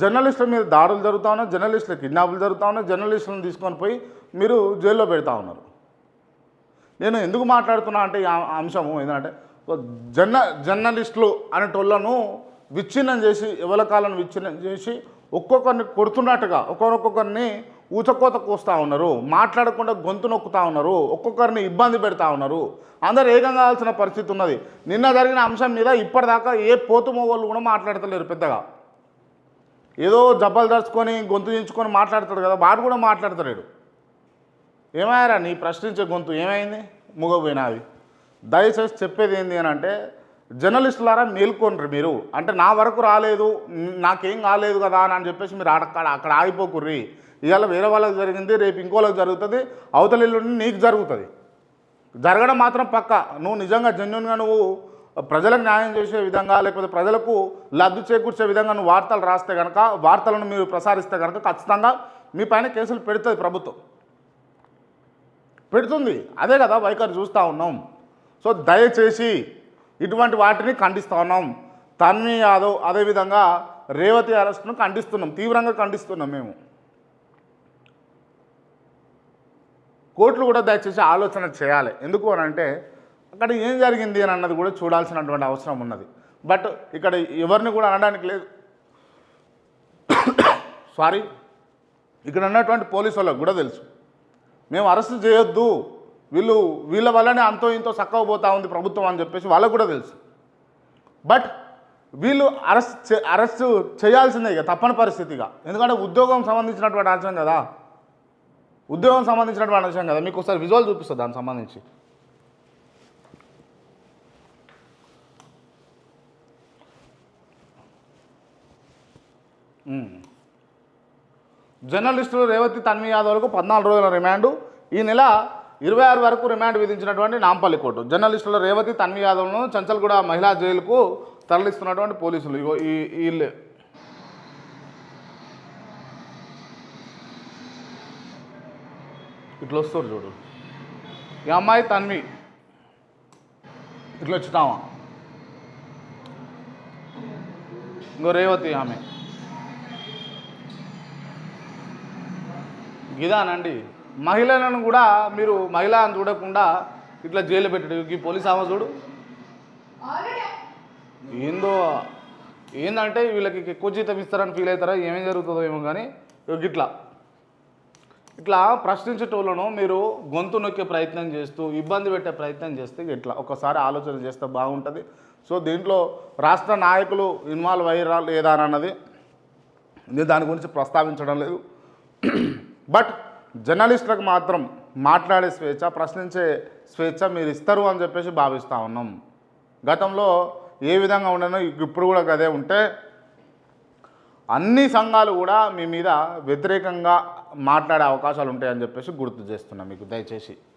జర్నలిస్టుల మీద దాడులు జరుగుతూ ఉన్నాయి జర్నలిస్టుల కిడ్నాపులు జరుగుతూ ఉన్నాయి జర్నలిస్టులను తీసుకొని పోయి మీరు జైల్లో పెడతా ఉన్నారు. నేను ఎందుకు మాట్లాడుతున్నా అంటే ఈ అంశము ఏంటంటే జర్న జర్నలిస్టులు అనేటోళ్ళను విచ్ఛిన్నం చేసి ఎవలకాలను విచ్ఛిన్నం చేసి ఒక్కొక్కరిని కొడుతున్నట్టుగా ఒక్కొక్కరిని ఊచకోత కోస్తూ ఉన్నారు మాట్లాడకుండా గొంతు నొక్కుతా ఉన్నారు ఒక్కొక్కరిని ఇబ్బంది పెడతా ఉన్నారు. అందరు ఏకం కావాల్సిన పరిస్థితి ఉన్నది. నిన్న జరిగిన అంశం మీద ఇప్పటిదాకా ఏ పోతు మొగోళ్ళు కూడా మాట్లాడతలేరు పెద్దగా. ఏదో జబ్బలు దర్చుకొని గొంతు దించుకొని మాట్లాడతాడు కదా వాడు కూడా మాట్లాడతాడు ఏమయ్యారా నీ ప్రశ్నించే గొంతు? ఏమైంది? మూగపోయినావి దయచేసి చెప్పేది ఏంటి అని అంటే జర్నలిస్టులారా మేల్కొనరు మీరు. అంటే నా వరకు రాలేదు నాకేం కాలేదు కదా అని అని చెప్పేసి మీరు అక్కడ అక్కడ ఆగిపోకుర్రి. ఇవాళ వేరే వాళ్ళకి జరిగింది రేపు ఇంకోళ్ళకి జరుగుతుంది అవతల నీకు జరుగుతుంది. జరగడం మాత్రం పక్క. నువ్వు నిజంగా జెన్యున్గా నువ్వు ప్రజలకు న్యాయం చేసే విధంగా లేకపోతే ప్రజలకు లబ్ధి చేకూర్చే విధంగా నువ్వు వార్తలు రాస్తే కనుక వార్తలను మీరు ప్రసారిస్తే కనుక ఖచ్చితంగా మీ పైన కేసులు పెడుతుంది ప్రభుత్వం. పెడుతుంది. అదే కదా వైఖరి చూస్తూ ఉన్నాం. సో దయచేసి ఇటువంటి వాటిని ఖండిస్తూ ఉన్నాం. తన్వి యాదవ్ అదేవిధంగా రేవతి అరెస్ట్ను ఖండిస్తున్నాం. తీవ్రంగా ఖండిస్తున్నాం మేము. కోర్టులు కూడా దయచేసి ఆలోచన చేయాలి. ఎందుకు అని అంటే అక్కడ ఏం జరిగింది అని అన్నది కూడా చూడాల్సినటువంటి అవసరం ఉన్నది. బట్ ఇక్కడ ఎవరిని కూడా అనడానికి లేదు. సారీ ఇక్కడ ఉన్నటువంటి పోలీసు వాళ్ళకు కూడా తెలుసు. మేము అరెస్ట్ చేయొద్దు. వీళ్ళు వీళ్ళ వల్లనే అంతో ఇంతో చక్కగా పోతా ఉంది ప్రభుత్వం అని చెప్పేసి వాళ్ళకు కూడా తెలుసు. బట్ వీళ్ళు అరెస్ట్ చే- అరెస్ట్ చేయాల్సిందే ఇక తప్పని పరిస్థితిగా. ఎందుకంటే ఉద్యోగం సంబంధించినటువంటి అంశం కదా. ఉద్యోగం సంబంధించినటువంటి అంశం కదా. మీకు ఒకసారి విజువల్ చూపిస్తుంది దానికి సంబంధించి. జర్నలిస్టులు రేవతి తన్వి యాదవ్లకు పద్నాలుగు రోజుల రిమాండ్. ఈ నెల ఇరవై ఆరు వరకు రిమాండ్ విధించినటువంటి నాంపల్లి కోర్టు. జర్నలిస్టుల రేవతి తన్వి యాదవ్ను చంచల్గూడ మహిళా జైలుకు తరలిస్తున్నటువంటి పోలీసులు. ఈ వీళ్ళే ఇట్లా వస్తారు చూడు. ఈ అమ్మాయి తన్వి. ఇట్లా వచ్చినావా? ఇంకో రేవతి ఆమె. ఇదానండి మహిళలను కూడా మీరు మహిళ అని చూడకుండా ఇట్లా జైలు పెట్టాడు. ఈ పోలీస్ ఆమె చూడు. ఏందో ఏందంటే వీళ్ళకి ఎక్కువ జీతం ఇస్తారని ఫీల్ అవుతారా? ఏమేం జరుగుతుందో ఏమో కానీ ఇట్లా ఇట్లా ప్రశ్నించేటోళ్ళను మీరు గొంతు నొక్కే ప్రయత్నం చేస్తూ ఇబ్బంది పెట్టే ప్రయత్నం చేస్తే ఇట్లా. ఒకసారి ఆలోచన చేస్తే బాగుంటుంది. సో దీంట్లో రాష్ట్ర నాయకులు ఇన్వాల్వ్ అయ్యారా లేదా అన్నది నేను దాని గురించి ప్రస్తావించడం లేదు. బట్ జర్నలిస్టులకు మాత్రం మాట్లాడే స్వేచ్ఛ ప్రశ్నించే స్వేచ్ఛ మీరు ఇస్తారు అని చెప్పేసి భావిస్తూ ఉన్నాం. గతంలో ఏ విధంగా ఉండనో ఇప్పుడు కూడా అదే ఉంటే అన్ని సంఘాలు కూడా మీ మీద వ్యతిరేకంగా మాట్లాడే అవకాశాలు ఉంటాయని చెప్పేసి గుర్తు చేస్తున్నాం మీకు దయచేసి.